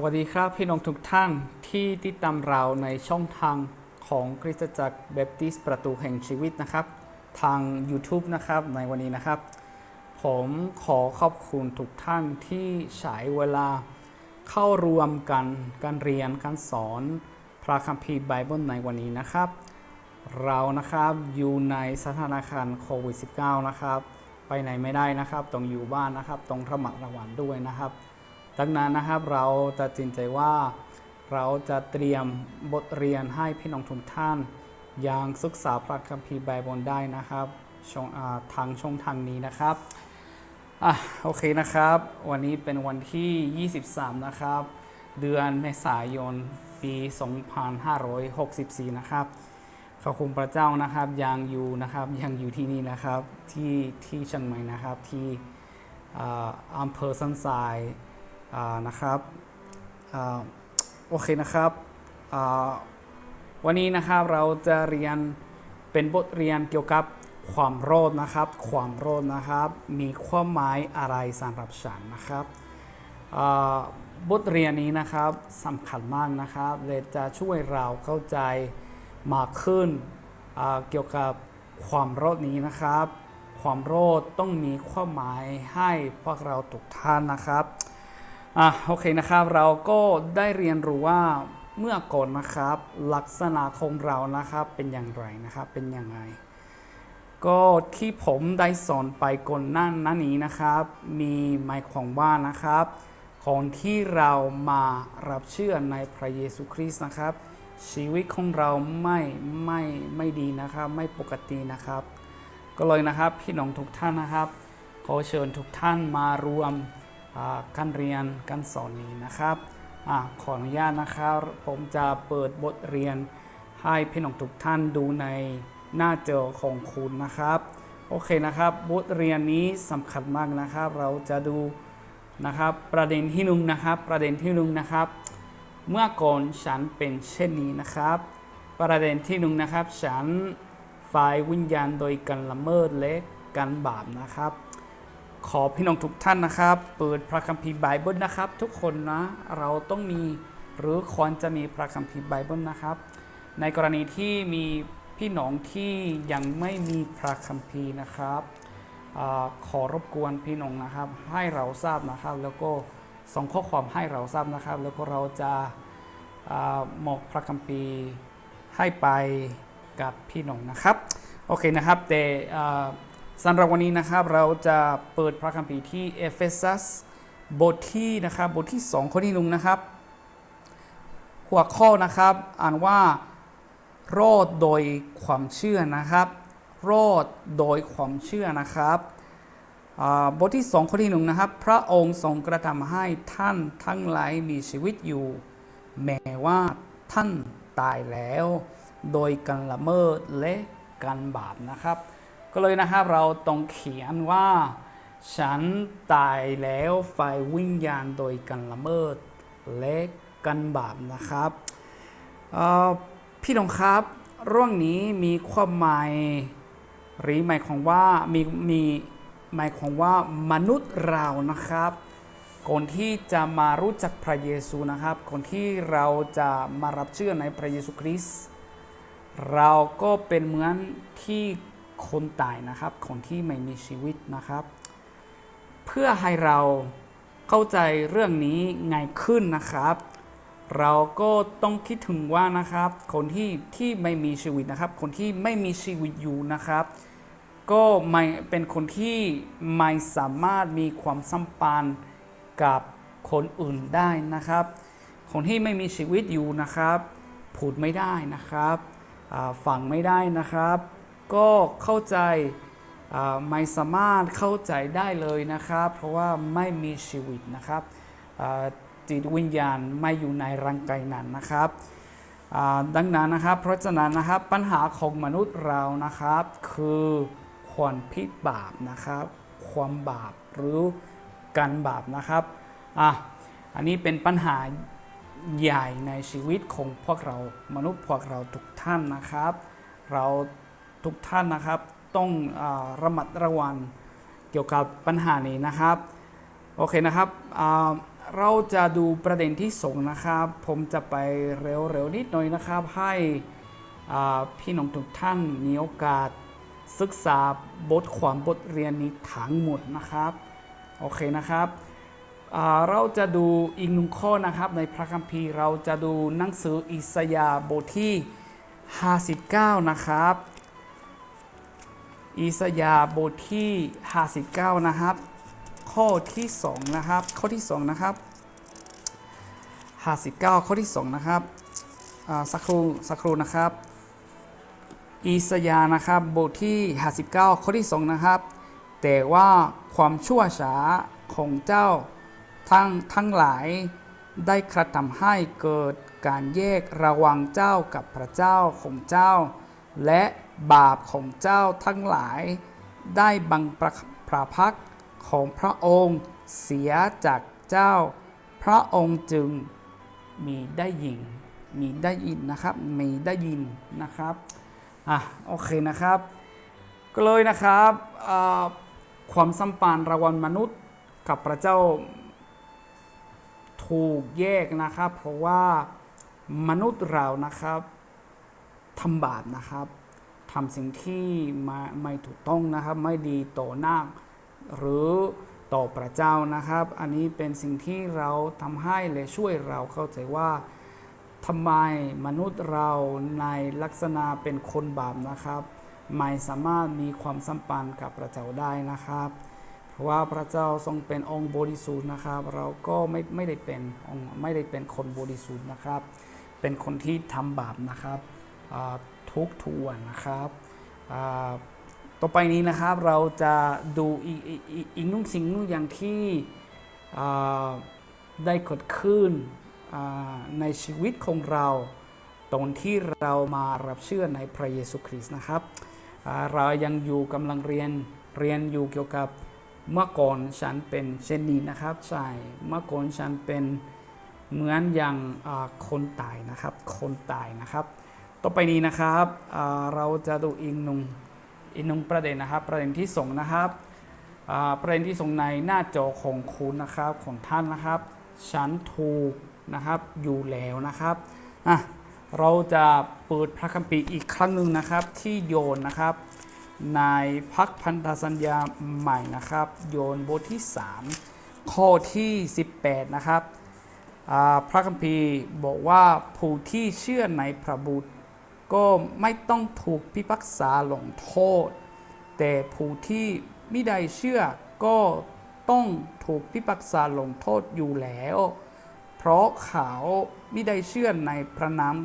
สวัสดีครับพี่น้องทุกท่านที่ติดตามเราในช่องทางของคริสตจักรเบปติสประตูแห่งชีวิตนะครับ ทาง YouTube นะครับในวันนี้นะครับ ผมขอขอบคุณทุกท่านที่ใช้เวลาเข้ารวมกันการเรียนการสอนพระคัมภีร์ไบเบิลในวันนี้นะครับ เรานะครับอยู่ในสถานการณ์โควิด -19 นะครับ ไปไหนไม่ได้นะครับ ต้องอยู่บ้านนะครับ ต้องระมัดระวังด้วยนะครับ ดังนั้นนะครับเราตัดสินใจว่าเราจะเตรียมบทเรียนให้พี่น้องทุกท่านยังศึกษาพระคัมภีร์ไบเบิลได้นะครับช่องทางช่องทางนี้นะครับอะโอเคนะครับ วันนี้เป็นวันที่ 23 นะครับ เดือนเมษายนปี 2564 นะครับขอบคุณพระเจ้านะครับยังอยู่นะครับยังอยู่ที่นี่นะครับที่ที่เชียงใหม่นะครับที่อำเภอสันทราย นะครับอโอเคนะครับวันนี้นะครับเราจะเรียนเป็นบทเรียนเกี่ยวกับความโรดนะครับ ความโรดนะครับ มีความหมายอะไรสำหรับฉันนะครับบทเรียนนี้นะครับสำคัญมากนะครับเลยจะช่วยเราเข้าใจมากขึ้นเกี่ยวกับความโรดนี้นะครับ ความโรดต้องมีความหมายให้พวกเราทุกท่านนะครับ อะโอเคนะครับเราก็ได้เรียนรู้ว่าเมื่อก่อนนะครับ ลักษณะของเรานะครับเป็นอย่างไรนะครับเป็นยังไงก็ที่ผมได้สอนไปก่อนหนั่นหน้านี้นะครับ มีหมายความว่านะครับ ของที่เรามารับเชื่อในพระเยซูคริสต์นะครับ ชีวิตของเราไม่ไม่ไม่ดีนะครับ ไม่ปกตินะครับ ก็เลยนะครับพี่น้องทุกท่านนะครับ ขอเชิญทุกท่านมารวม การเรียนการสอนนี้นะครับอขออนุญาตนะครับ ผมจะเปิดบทเรียนให้พี่น้องทุกท่านดูในหน้าจอของคุณนะครับ โอเคนะครับ บทเรียนนี้สำคัญมากนะครับ เราจะดูนะครับประเด็นที่หนึ่งนะครับ ประเด็นที่หนึ่งนะครับ เมื่อก่อนฉันเป็นเช่นนี้นะครับ ประเด็นที่หนึ่งนะครับ ฉันฝ่ายวิญญาณโดยการละเมิดและการบาปนะครับ ขอพี่น้องทุกท่านนะครับ เปิดพระคัมภีร์ไบเบิลนะครับ ทุกคนนะเราต้องมีหรือควรจะมีพระคัมภีร์ไบเบิลนะครับ ในกรณีที่มีพี่น้องที่ยังไม่มีพระคัมภีร์นะครับอขอรบกวนพี่น้องนะครับ ให้เราทราบนะครับ แล้วก็ส่งข้อความให้เราทราบนะครับ แล้วก็เราจะอามอบพระคัมภีร์ให้ไปกับพี่น้องนะครับ โอเคนะครับแต่ สำหรับวันนี้นะครับเราจะเปิดพระคัมภีร์ที่เอเฟซัสบทที่นะครับบทที่ 2 ข้อที่หนึ่งนะครับ หัวข้อนะครับอ่านว่ารอดโดยความเชื่อนะครับ รอดโดยความเชื่อนะครับบทที่ 2 ข้อที่หนึ่งนะครับ พระองค์ทรงกระทำให้ท่านทั้งหลายมีชีวิตอยู่ แม้ว่าท่านตายแล้ว โดยการละเมิดและการบาปนะครับ ก็เลยนะครับเราต้องเขียนว่า ฉันตายแล้วฝ่ายวิญญาณโดยการละเมิดและการบาปนะครับพี่น้องครับเรื่องนี้มีความหมายหรือหมายความว่ามีมีหมายความว่ามนุษย์เรานะครับคนที่จะมารู้จักพระเยซูนะครับ คนที่เราจะมารับเชื่อในพระเยซูคริสต์เราก็เป็นเหมือนที่ คนตายนะครับ คนที่ไม่มีชีวิตนะครับ เพื่อให้เราเข้าใจเรื่องนี้ง่ายขึ้นนะครับ เราก็ต้องคิดถึงว่านะครับ คนที่ที่ไม่มีชีวิตนะครับ คนที่ไม่มีชีวิตอยู่นะครับ ก็ไม่เป็นคนที่ไม่สามารถมีความสัมพันธ์กับคนอื่นได้นะครับ คนที่ไม่มีชีวิตอยู่นะครับ พูดไม่ได้นะครับ ฟังไม่ได้นะครับ ก็เข้าใจไม่สามารถเข้าใจได้เลยนะครับ เพราะว่าไม่มีชีวิตนะครับจิตวิญญาณไม่อยู่ในร่างกายนั้นนะครับดังนั้นนะครับ เพราะฉะนั้นนะครับปัญหาของมนุษย์เรานะครับ คือความผิดบาปนะครับ ความบาปหรือการบาปนะครับอะอันนี้เป็นปัญหาใหญ่ในชีวิตของพวกเรามนุษย์พวกเราทุกท่านนะครับ เรา ทุกท่านนะครับต้องอระมัดระวังเกี่ยวกับปัญหานี้นะครับโอเคนะครับเราจะดูประเด็นที่สองนะครับ ผมจะไปเร็วๆนิดหน่อยนะครับ ให้พี่น้องทุกท่านมีโอกาสศึกษาบทความบทเรียนนี้ทั้งหมดนะครับโอเคนะครับเราจะดูอีกหนึ่งข้อนะครับในพระคัมภีร์เราจะดูหนังสืออิสยาห์บทที่ 59 นะครับ อิสยาบทที่59นะครับ ข้อที่2นะครับ ข้อที่2นะครับ59ข้อที่2นะครับสักครู่สักครู่นะครับอิสยานะครับบทที่59ข้อที่2นะครับ แต่ว่าความชั่วช้าของเจ้าทั้งทั้งหลายได้กระทำให้เกิดการแยกระว่างเจ้ากับพระเจ้าของเจ้า และบาปของเจ้าทั้งหลายได้บังประพระพักของพระองค์เสียจากเจ้า พระองค์จึงมีได้ยินมีได้ยินนะครับ มีได้ยินนะครับอะโอเคนะครับ ก็เลยนะครับความสัมพันธ์ระหว่างมนุษย์กับพระเจ้าถูกแยกนะครับ เพราะว่ามนุษย์เรานะครับ ทำบาปนะครับทำสิ่งที่ไม่ไม่ถูกต้องนะครับ ไม่ดีต่อหน้าหรือต่อพระเจ้านะครับ อันนี้เป็นสิ่งที่เราทำให้และช่วยเราเข้าใจว่าทำไมมนุษย์เราในลักษณะเป็นคนบาปนะครับ ไม่สามารถมีความสัมพันธ์กับพระเจ้าได้นะครับ เพราะว่าพระเจ้าทรงเป็นองค์บริสุทธิ์นะครับ เราก็ไม่ไม่ได้เป็นองค์ไม่ได้เป็นคนบริสุทธิ์นะครับ เป็นคนที่ทำบาปนะครับ ทุกทุกวันนะครับต่อไปนี้นะครับเราจะดูอีกอออีกนุ่งสิ่งนุ่งอย่างที่ได้เกิดขึ้นในชีวิตของเราตอนที่เรามารับเชื่อในพระเยซูคริสต์นะครับเรายังอยู่กำลังเรียนเรียนอยู่เกี่ยวกับเมื่อก่อนฉันเป็นเช่นนี้นะครับใช่เมื่อก่อนฉันเป็นเหมือนอย่างคนตายนะครับ คนตายนะครับ ต่อไปนี้นะครับเราจะดูอีกหนึ่งอีกหนึ่งประเด็นนะครับ ประเด็นที่สองนะครับประเด็นที่ส่งในหน้าจอของคุณนะครับของท่านนะครับฉันถูกนะครับอยู่แล้วนะครับอะเราจะเปิดพระคัมภีร์อีกครั้งหนึ่งนะครับที่โยนนะครับในพักพันธสัญญาใหม่นะครับ โยนบทที่ 3 ข้อที่ 18 นะครับพระคัมภีร์บอกว่าผู้ที่เชื่อในพระบุตร ก็ไม่ต้องถูกพิพากษาลงโทษ แต่ผู้ที่ไม่ได้เชื่อก็ต้องถูกพิพากษาลงโทษอยู่แล้ว เพราะเขาไม่ได้เชื่อในพระนาม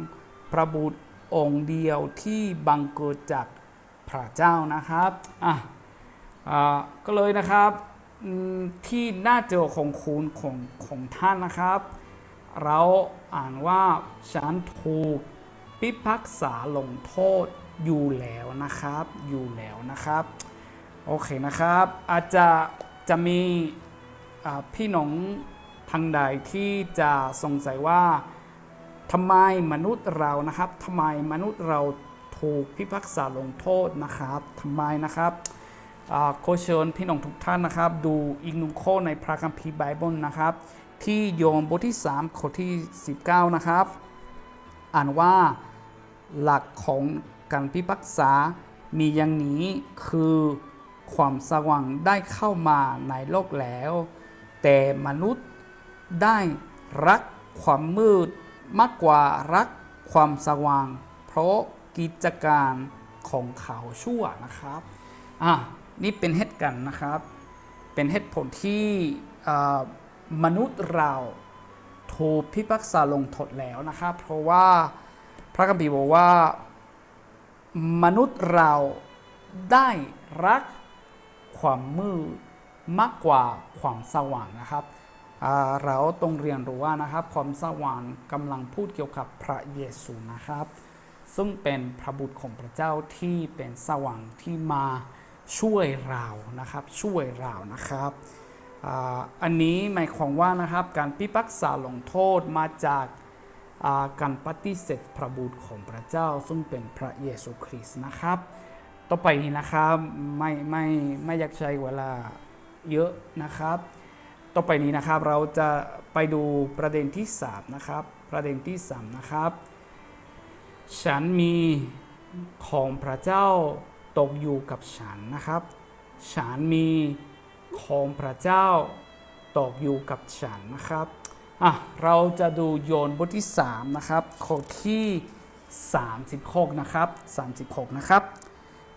พระบุตรองค์เดียวที่บังเกิดจากพระเจ้านะครับอะก็เลยนะครับที่หน้าจอของคุณของของท่านนะครับ เราอ่านว่าฉันถูก พิพากษาลงโทษอยู่แล้วนะครับ อยู่แล้วนะครับ โอเคนะครับ อาจจะจะมีพี่น้องทางใดที่จะสงสัยว่าทำไมมนุษย์เรานะครับทำไมมนุษย์เราถูกพิพากษาลงโทษนะครับทำไมนะครับอ่าขอเชิญพี่น้องทุกท่านนะครับ ดูอีกหนึ่งข้อในพระคัมภีร์ไบเบิลนะครับ ที่โยมบทที่ 3 ข้อที่ 19 นะครับ อ่านว่า หลักของการพิพากษา มีอย่างนี้คือความสว่างได้เข้ามาในโลกแล้ว แต่มนุษย์ได้รักความมืดมากกว่ารักความสว่าง เพราะกิจการของเขาชั่วนะครับ อะ นี่เป็นเหตุการณ์นะครับ เป็นเหตุผลที่มนุษย์เราถูกพิพากษาลงโทษแล้วนะครับ เพราะว่า พระคัมภีร์บอกว่ามนุษย์เราได้รักความมืดมากกว่าความสว่างนะครับเราต้องเรียนรู้ว่านะครับความสว่างกำลังพูดเกี่ยวกับพระเยซูนะครับ ซึ่งเป็นพระบุตรของพระเจ้าที่เป็นสว่างที่มาช่วยเรานะครับช่วยเรานะครับอันนี้หมายความว่านะครับการพิพากษาลงโทษมาจาก การปฏิเสธพระบุตรของพระเจ้าซึ่งเป็นพระเยซูคริสต์นะครับ ต่อไปนี้นะครับไม่ไม่ไม่อยากใช้เวลาเยอะนะครับ ต่อไปนี้นะครับเราจะไปดูประเด็นที่สามนะครับประเด็นที่สามนะครับ ฉันมีของพระเจ้าตกอยู่กับฉันนะครับ ฉันมีของพระเจ้าตกอยู่กับฉันนะครับ อะเราจะดูโยนบทที่ 3 นะครับข้อที่ 36 นะครับ 36 นะครับ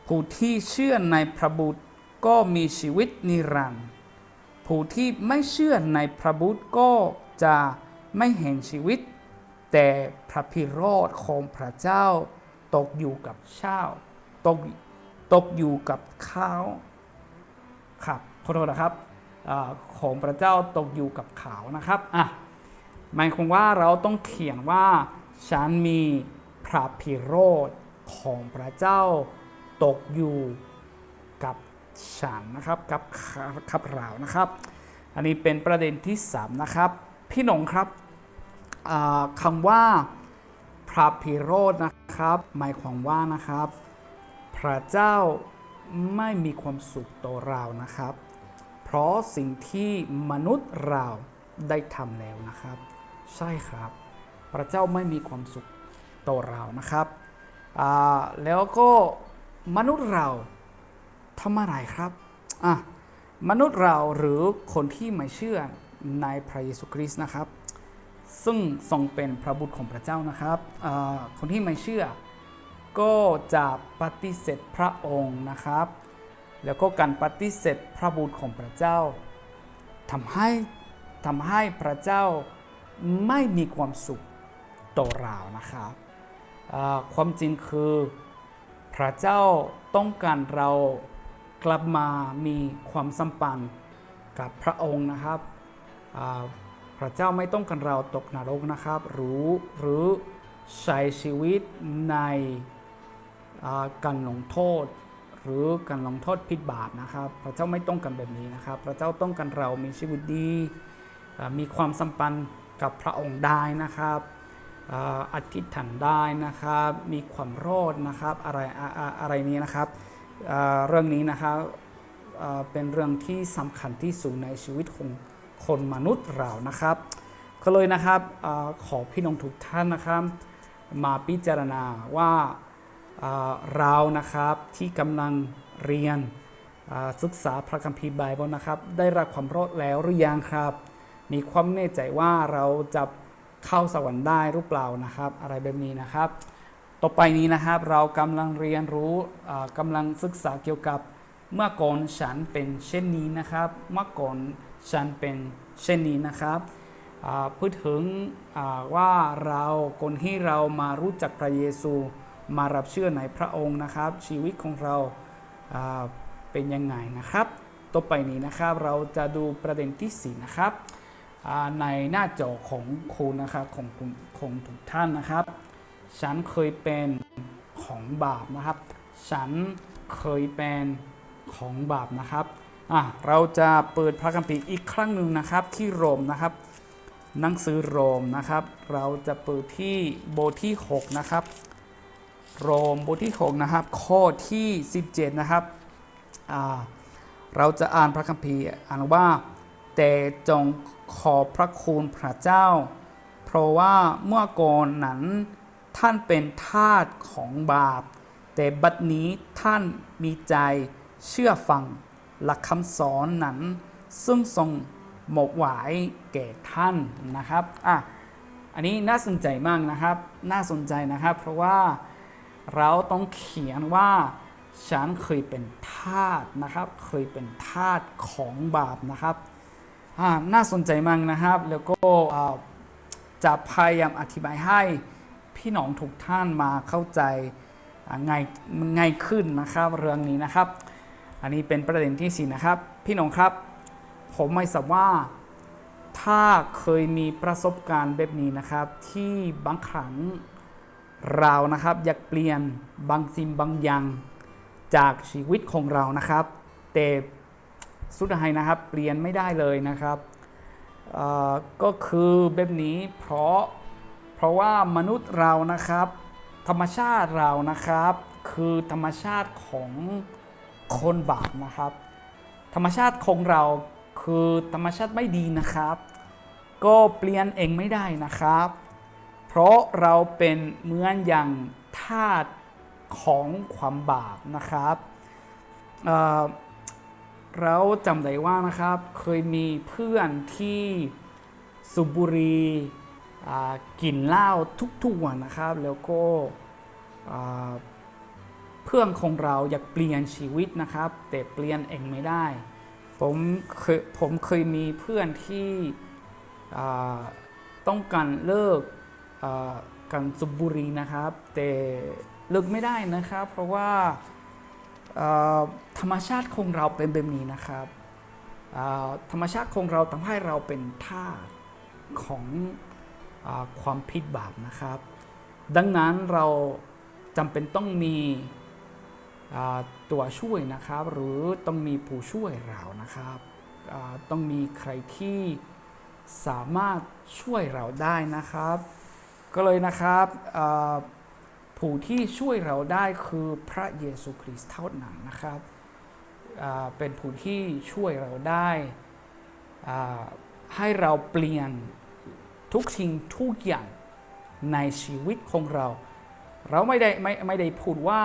ผู้ที่เชื่อในพระบุตรก็มีชีวิตนิรันดร์ผู้ที่ไม่เชื่อในพระบุตรก็จะไม่เห็นชีวิต แต่พระพิโรธของพระเจ้าตกอยู่กับเจ้าตกตกอยู่กับเขาครับขอโทษนะครับอของพระเจ้าตกอยู่กับเขานะครับอะ หมายความว่าเราต้องเขียนว่า ฉันมีพระพิโรธของพระเจ้าตกอยู่กับฉันนะครับกับข้ากับเรานะครับ อันนี้เป็นประเด็นที่ 3 นะครับ พี่หนงครับคำว่าพระพิโรธนะครับ หมายความว่านะครับ พระเจ้าไม่มีความสุขต่อเรานะครับ เพราะสิ่งที่มนุษย์เรา ได้ทำแล้วนะครับ ใช่ครับ พระเจ้าไม่มีความสุขต่อเรานะครับแล้วก็มนุษย์เราทำอะไรครับอะมนุษย์เราหรือคนที่ไม่เชื่อในพระเยซูคริสต์นะครับ ซึ่งทรงเป็นพระบุตรของพระเจ้านะครับคนที่ไม่เชื่อ ก็จะปฏิเสธพระองค์นะครับ แล้วก็การปฏิเสธพระบุตรของพระเจ้าทำให้ ทำให้พระเจ้าไม่มีความสุขต่อเรานะครับความจริงคือพระเจ้าต้องการเรากลับมามีความสัมพันธ์กับพระองค์นะครับพระเจ้าไม่ต้องการเราตกนรกนะครับหรือหรือใช้ชีวิตในการลงโทษ หรือการลงโทษผิดบาปนะครับ พระเจ้าไม่ต้องการแบบนี้นะครับ พระเจ้าต้องการเรามีชีวิตดี มีความสัมพันธ์กับพระองค์ได้นะครับอธิษฐานได้นะครับ มีความรอดนะครับอะไรอะอะไรนี้นะครับเรื่องนี้นะครับเป็นเรื่องที่สำคัญที่สุดในชีวิตของคนมนุษย์เรานะครับ ก็เลยนะครับอขอพี่น้องทุกท่านนะครับ มาพิจารณาว่าเรานะครับที่กำลังเรียนศึกษาพระคัมภีร์ไบเบิลนะครับ ได้รับความรอดแล้วหรือยังครับ มีความแน่ใจว่าเราจะเข้าสวรรค์ได้หรือเปล่านะครับ อะไรแบบนี้นะครับ ต่อไปนี้นะครับเรากำลังเรียนรู้อ่ากำลังศึกษาเกี่ยวกับเมื่อก่อนฉันเป็นเช่นนี้นะครับ เมื่อก่อนฉันเป็นเช่นนี้นะครับอ่าพูดถึงว่าเราคนที่เรามารู้จักพระเยซูมารับเชื่อในพระองค์นะครับ ชีวิตของเราาเป็นยังไงนะครับ ต่อไปนี้นะครับเราจะดูประเด็นที่สี่นะครับ ในหน้าจอของคุณนะครับของคุณของทุกท่านนะครับ ฉันเคยเป็นของบาปนะครับ ฉันเคยเป็นของบาปนะครับอะเราจะเปิดพระคัมภีร์อีกครั้งหนึ่งนะครับที่โรมนะครับ หนังสือโรมนะครับ เราจะเปิดที่บทที่ 6 นะครับ โรมบทที่ 6 นะครับ ข้อที่ 17 นะครับอ่าเราจะอ่านพระคัมภีร์อ่านว่าแต่จง ขอพระคุณพระเจ้า เพราะว่าเมื่อก่อนนั้นท่านเป็นทาสของบาป แต่บัดนี้ท่านมีใจเชื่อฟังหลักคำสอนนั้น ซึ่งทรงหมกหวายแก่ท่านนะครับอะอันนี้น่าสนใจมากนะครับ น่าสนใจนะครับ เพราะว่าเราต้องเขียนว่าฉันเคยเป็นทาสนะครับ เคยเป็นทาสของบาปนะครับ น่าสนใจมากนะครับ แล้วก็จะพยายามอธิบายให้พี่น้องทุกท่านมาเข้าใจง่ายง่ายขึ้นนะครับเรื่องนี้นะครับ อันนี้เป็นประเด็นที่สี่นะครับ พี่น้องครับ ผมไม่ทราบว่าถ้าเคยมีประสบการณ์แบบนี้นะครับ ที่บางครั้งเรานะครับอยากเปลี่ยนบางสิ่งบางอย่างจากชีวิตของเรานะครับ แต่ สุดท้ายนะครับ เปลี่ยนไม่ได้เลยนะครับก็คือแบบนี้เพราะเพราะว่ามนุษย์เรานะครับ ธรรมชาติเรานะครับ คือธรรมชาติของคนบาปนะครับ ธรรมชาติของเราคือธรรมชาติไม่ดีนะครับ ก็เปลี่ยนเองไม่ได้นะครับ เพราะเราเป็นเหมือนอย่างทาสของความบาปนะครับ เราจำได้ว่านะครับ เคยมีเพื่อนที่สูบบุหรีกินเหล้าทุกๆวันนะครับ แล้วก็เพื่อนของเราอยากเปลี่ยนชีวิตนะครับ แต่เปลี่ยนเองไม่ได้ ผมเคยผมเคยมีเพื่อนที่ต้องการเลิกการสูบบุหรีนะครับ แต่เลิกไม่ได้นะครับ เพราะว่า ธรรมชาติของเราเป็นแบบนี้นะครับธรรมชาติของเราทำให้เราเป็นทาสของอความผิดบาปนะครับ ดังนั้นเราจำเป็นต้องมีอ่าตัวช่วยนะครับ หรือต้องมีผู้ช่วยเรานะครับต้องมีใครที่สามารถช่วยเราได้นะครับ ก็เลยนะครับ ผู้ที่ช่วยเราได้คือพระเยซูคริสต์เท่านั้นนะครับเป็นผู้ที่ช่วยเราได้ให้เราเปลี่ยนทุกสิ่งทุกอย่างในชีวิตของเรา เราไม่ได้ไม่ไม่ได้พูดว่า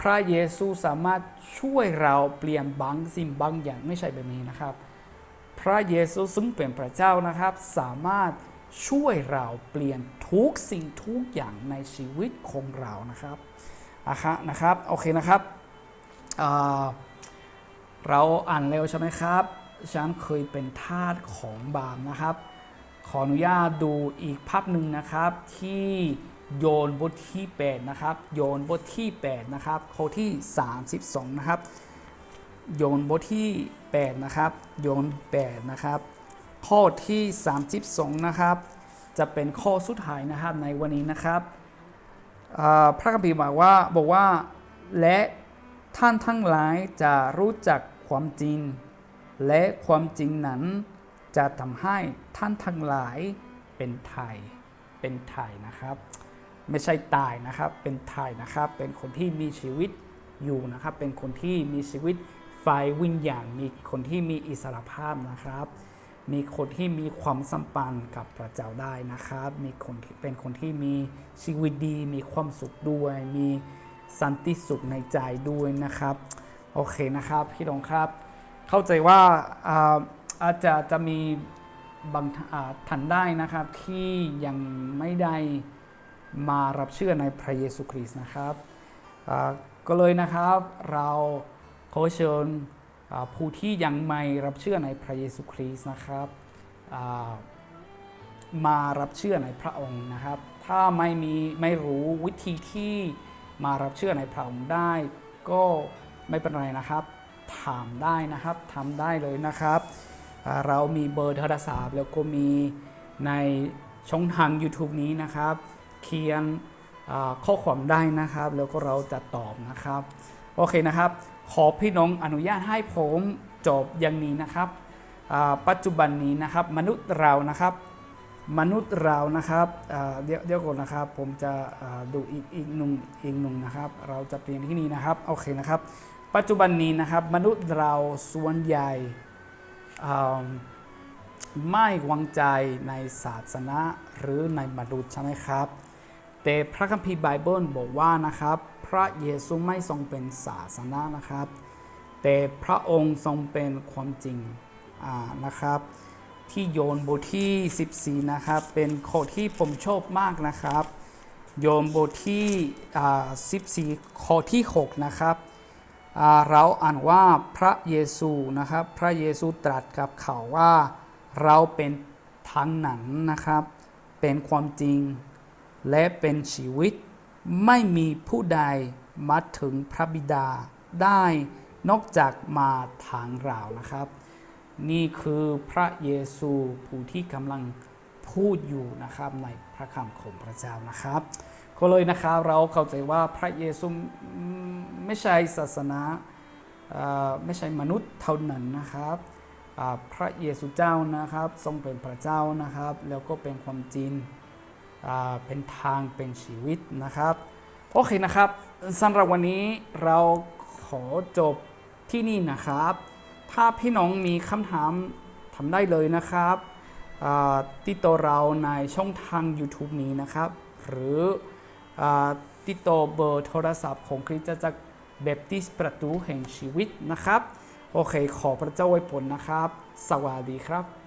พระเยซูสามารถช่วยเราเปลี่ยนบางสิ่งบางอย่างไม่ใช่แบบนี้นะครับ พระเยซูซึ่งเป็นพระเจ้านะครับสามารถ ช่วยเราเปลี่ยนทุกสิ่งทุกอย่างในชีวิตของเรานะครับอะคะนะครับ โอเคนะครับอ่าเราอ่านเร็วใช่ไหมครับ ฉันเคยเป็นทาสของบาปนะครับ ขออนุญาตดูอีกภาพหนึ่งนะครับ ที่โยนบทที่8นะครับ โยนบทที่8นะครับข้อที่ 32 นะครับ โยนบทที่8นะครับ โยน8นะครับ ข้อที่ 32 นะครับ จะเป็นข้อสุดท้ายนะครับในวันนี้นะครับพระคัมภีร์บอกว่าบอกว่า และท่านทั้งหลายจะรู้จักความจริง และความจริงนั้นจะทำให้ท่านทั้งหลายเป็นไทยเป็นไทยนะครับ ไม่ใช่ตายนะครับเป็นไทยนะครับ เป็นคนที่มีชีวิตอยู่นะครับ เป็นคนที่มีชีวิตไฟวิญญาณมีคนที่มีอิสรภาพนะครับ มีคนที่มีความสัมพันธ์กับพระเจ้าได้นะครับ มีคนที่เป็นคนที่มีชีวิตดี มีความสุขด้วย มีสันติสุขในใจด้วยนะครับ โอเคนะครับพี่ดงครับ เข้าใจว่าอาจจะจะมีบางท่านได้นะครับที่ยังไม่ได้มารับเชื่อในพระเยซูคริสต์นะครับ ก็เลยนะครับเราขอเชิญ ผู้ที่ยังไม่รับเชื่อในพระเยซูคริสต์นะครับมารับเชื่อในพระองค์นะครับ ถ้าไม่มีไม่รู้วิธีที่มารับเชื่อในพระองค์ได้ ก็ไม่เป็นไรนะครับถามได้นะครับทำได้เลยนะครับ เรามีเบอร์โทรศัพท์แล้วก็มีในช่องทาง YouTube นี้นะครับ เขียนข้อความได้นะครับ แล้วก็เราจะตอบนะครับ โอเคนะครับ ขอพี่น้องอนุญาตให้ผมจบอย่างนี้นะครับ ปัจจุบันนี้นะครับมนุษย์เรานะครับ มนุษย์เรานะครับเดี๋ยวเดี๋ยวก่อนนะครับ ผมจะดูอีกอีกหนึ่งอีกหนึ่งนะครับ เราจะเปลี่ยนที่นี่นะครับโอเคนะครับ ปัจจุบันนี้นะครับมนุษย์เราส่วนใหญ่ไม่วางใจในศาสนาหรือในมนุษย์ใช่ไหมครับ แต่พระคัมภีร์ไบเบิลบอกว่านะครับ พระเยซูไม่ทรงเป็นศาสนานะครับ แต่พระองค์ทรงเป็นความจริงนะครับ ที่โยนบทที่ 14 นะครับ เป็นข้อที่ผมชอบมากนะครับ โยนบทที่ 14 ข้อที่ 6 นะครับเราอ่านว่าพระเยซูนะครับ พระเยซูตรัสกับเขาว่าเราเป็นทางหนังนะครับ เป็นความจริง และเป็นชีวิต ไม่มีผู้ใดมาถึงพระบิดาได้นอกจากมาทางเรานะครับ นี่คือพระเยซูผู้ที่กำลังพูดอยู่นะครับในพระคำของพระเจ้านะครับ ก็เลยนะครับเราเข้าใจว่าพระเยซูไม่ใช่ศาสนาไม่ใช่มนุษย์เท่านั้นนะครับพระเยซูเจ้านะครับ ทรงเป็นพระเจ้านะครับ แล้วก็เป็นความจริง เป็นทางเป็นชีวิตนะครับ โอเคนะครับสำหรับวันนี้เราขอจบที่นี่นะครับ ถ้าพี่น้องมีคำถามทำได้เลยนะครับอ่ติดต่อเราในช่องทาง YouTube นี้นะครับ หรืออติดต่อเบอร์โทรศัพท์ของคริสตจักรเบปติสประตูแห่งชีวิตนะครับ โอเค ขอพระเจ้าไว้ผลนะครับ สวัสดีครับ